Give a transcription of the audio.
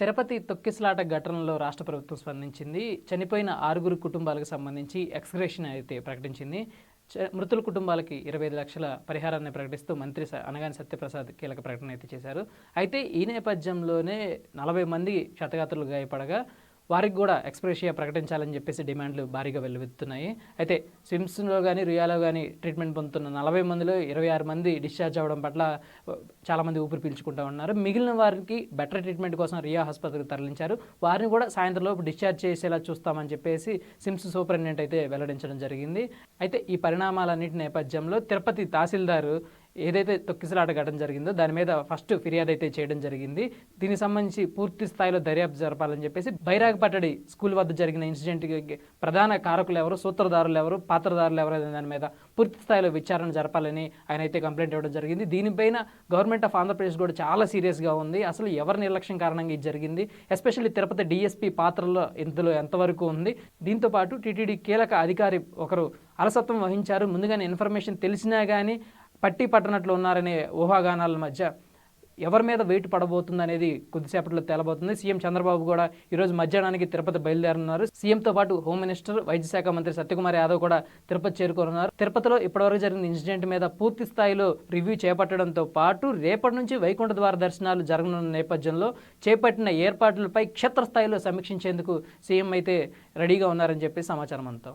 తిరుపతి తొక్కిసలాట ఘటనలో రాష్ట్ర ప్రభుత్వం స్పందించింది. చనిపోయిన ఆరుగురు కుటుంబాలకు సంబంధించి ఎక్స్గ్రేషన్ అయితే ప్రకటించింది. చ- మృతుల కుటుంబాలకి ఇరవై ఐదు లక్షల పరిహారాన్ని ప్రకటిస్తూ మంత్రి అనగాని సత్యప్రసాద్ కీలక ప్రకటన అయితే చేశారు. అయితే ఈ నేపథ్యంలోనే నలభై మంది క్షతగాత్రులు గాయపడగా వారికి కూడా ఎక్స్ప్రెషియా ప్రకటించాలని చెప్పేసి డిమాండ్లు భారీగా వెల్లువెత్తున్నాయి అయితే స్విమ్స్లో కానీ రియాలో కానీ ట్రీట్మెంట్ పొందుతున్న నలభై మందిలో ఇరవై ఆరు మంది డిశ్చార్జ్ అవ్వడం పట్ల చాలామంది ఊపిరి పీల్చుకుంటూ ఉన్నారు. మిగిలిన వారికి బెటర్ ట్రీట్మెంట్ కోసం రియా ఆసుపత్రికి తరలించారు. వారిని కూడా సాయంత్రంలోపు డిశ్చార్జ్ చేసేలా చూస్తామని చెప్పేసి సిమ్స్ సూపరింటెండెంట్ అయితే వెల్లడించడం జరిగింది. అయితే ఈ పరిణామాలన్నింటి నేపథ్యంలో తిరుపతి తహసీల్దారు ఏదైతే తొక్కిసలాట ఘటన జరిగిందో దాని మీద ఫస్ట్ ఫిర్యాదు అయితే చేయడం జరిగింది. దీనికి సంబంధించి పూర్తి స్థాయిలో దర్యాప్తు జరపాలని చెప్పేసి బైరాగపట్టడి స్కూల్ వద్ద జరిగిన ఇన్సిడెంట్కి ప్రధాన కారకులు ఎవరు సూత్రధారులు ఎవరు పాత్రధారులు ఎవరు దాని మీద పూర్తి స్థాయిలో విచారణ జరపాలని ఆయన అయితే కంప్లైంట్ ఇవ్వడం జరిగింది. దీనిపైన గవర్నమెంట్ ఆఫ్ ఆంధ్రప్రదేశ్ కూడా చాలా సీరియస్గా ఉంది. అసలు ఎవరి నిర్లక్ష్యం కారణంగా ఇది జరిగింది? ఎస్పెషల్లీ తిరుపతి డిఎస్పీ పాత్రలో ఇందులో ఎంతవరకు ఉంది? దీంతో పాటు టీటీడీ కీలక అధికారి ఒకరు అలసత్వం వహించారు. ముందుగానే ఇన్ఫర్మేషన్ తెలిసినా కానీ పట్టి పట్టనట్లు ఉన్నారనే ఊహాగానాల మధ్య ఎవరి మీద వెయిట్ పడబోతుంది అనేది కొద్దిసేపట్లో తేలబోతుంది. సీఎం చంద్రబాబు కూడా ఈరోజు మధ్యాహ్నానికి తిరుపతి బయలుదేరనున్నారు. సీఎంతో పాటు హోమ్ మినిస్టర్ వైద్య శాఖ మంత్రి సత్యకుమార్ యాదవ్ కూడా తిరుపతి చేరుకోనున్నారు. తిరుపతిలో ఇప్పటివరకు జరిగిన ఇన్సిడెంట్ మీద పూర్తి స్థాయిలో రివ్యూ చేపట్టడంతో పాటు రేపటి నుంచి వైకుంఠ ద్వార దర్శనాలు జరగనున్న నేపథ్యంలో చేపట్టిన ఏర్పాట్లపై క్షేత్రస్థాయిలో సమీక్షించేందుకు సీఎం అయితే రెడీగా ఉన్నారని చెప్పి సమాచారం అంతా